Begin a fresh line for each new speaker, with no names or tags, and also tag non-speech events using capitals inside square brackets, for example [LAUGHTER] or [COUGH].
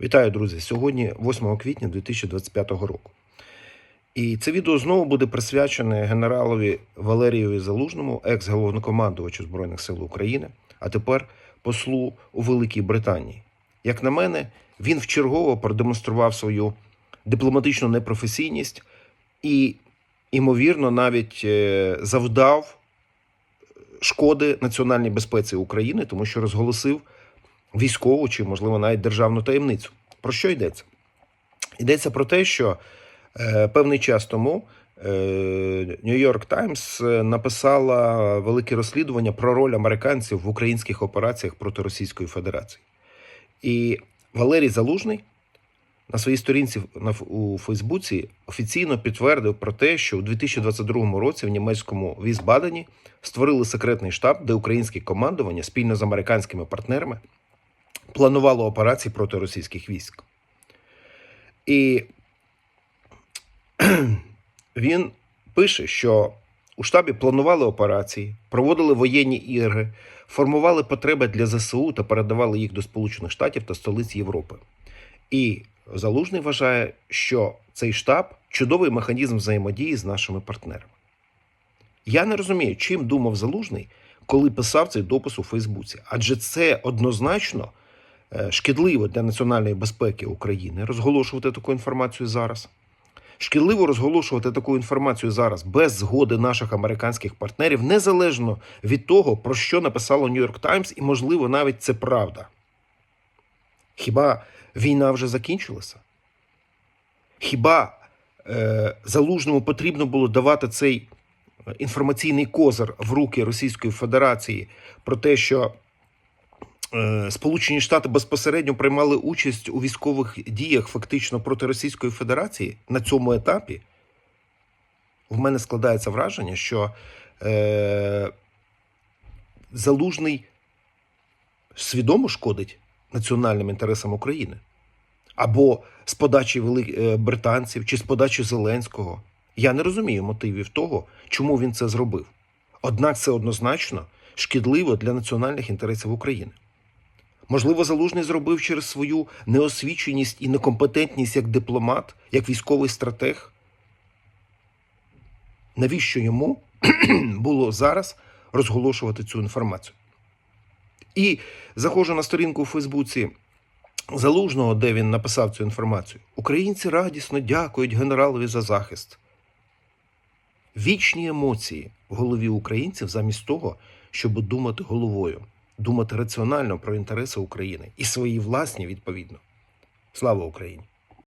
Вітаю, друзі! Сьогодні 8 квітня 2025 року. І це відео знову буде присвячене генералові Валерієві Залужному, екс-головнокомандувачу Збройних сил України, а тепер послу у Великій Британії. Як на мене, він вчергово продемонстрував свою дипломатичну непрофесійність і, ймовірно, навіть е, завдав шкоди національній безпеці України, тому що розголосив військову чи, можливо, навіть державну таємницю. Про що йдеться? Йдеться про те, що е, певний час тому е, New York Times е, написала велике розслідування про роль американців в українських операціях проти Російської Федерації. І Валерій Залужний на своїй сторінці у Фейсбуці офіційно підтвердив про те, що у 2022 році в німецькому Візбадені створили секретний штаб, де українське командування спільно з американськими партнерами планувало операції проти російських військ. І [CLEARS THROAT] він пише, що у штабі планували операції, проводили воєнні ігри, формували потреби для ЗСУ та передавали їх до Сполучених Штатів та столиць Європи. І Залужний вважає, що цей штаб чудовий механізм взаємодії з нашими партнерами. Я не розумію, чим думав Залужний, коли писав цей допис у Фейсбуці, адже це однозначно шкідливо для національної безпеки України розголошувати таку інформацію зараз. Шкідливо розголошувати таку інформацію зараз без згоди наших американських партнерів, незалежно від того, про що написало Нью-Йорк Таймс, і, можливо, навіть це правда. Хіба війна вже закінчилася? Хіба е, залужному потрібно було давати цей інформаційний козир в руки Російської Федерації про те, що е, Сполучені Штати безпосередньо приймали участь у військових діях фактично проти Російської Федерації на цьому етапі? В мене складається враження, що е, залужний свідомо шкодить національним інтересам України. Або з подачі вели- е, британців чи з подачі Зеленського. Я не розумію мотивів того, чому він це зробив. Однак це однозначно шкідливо для національних інтересів України. Можливо, залужний зробив через свою неосвіченість і некомпетентність як дипломат, як військовий стратег. Навіщо йому [CLEARS THROAT] було зараз розголошувати цю інформацію? І заходжу на сторінку у Фейсбуці Залужного, де він написав цю інформацію. Українці радісно дякують генералові за захист. Вічні емоції в голові українців замість того, щоб думати головою, думати раціонально про інтереси України і свої власні відповідно. Слава Україні!